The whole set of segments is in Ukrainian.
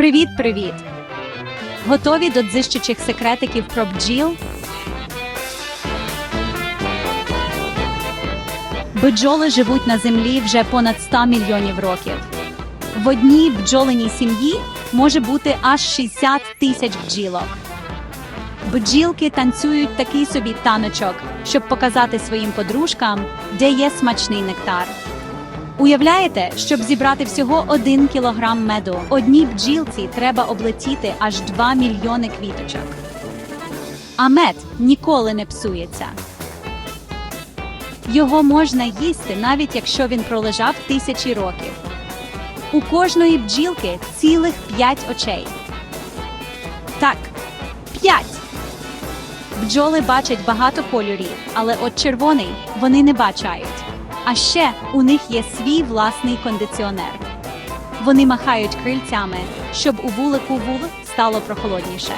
Привіт-привіт! Готові до дзищучих секретиків про бджіл? Бджоли живуть на землі вже понад 100 мільйонів років. В одній бджолиній сім'ї може бути аж 60 тисяч бджілок. Бджілки танцюють такий собі таночок, щоб показати своїм подружкам, де є смачний нектар. Уявляєте, щоб зібрати всього один кілограм меду, одній бджілці треба облетіти аж 2 мільйони квіточок. А мед ніколи не псується. Його можна їсти, навіть якщо він пролежав тисячі років. У кожної бджілки цілих п'ять очей. Так, п'ять. Бджоли бачать багато кольорів, але от червоний вони не бачають. А ще у них є свій власний кондиціонер. Вони махають крильцями, щоб у вулику вулик стало прохолодніше.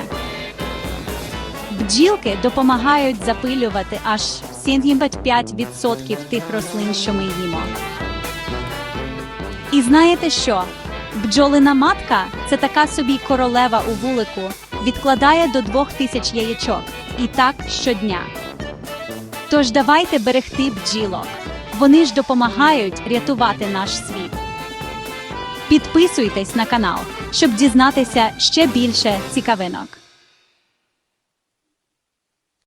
Бджілки допомагають запилювати аж 75% тих рослин, що ми їмо. І знаєте що? Бджолина матка це така собі королева у вулику, відкладає до двох тисяч яєчок. І так щодня. Тож давайте берегти бджілок. Вони ж допомагають рятувати наш світ. Підписуйтесь на канал, щоб дізнатися ще більше цікавинок.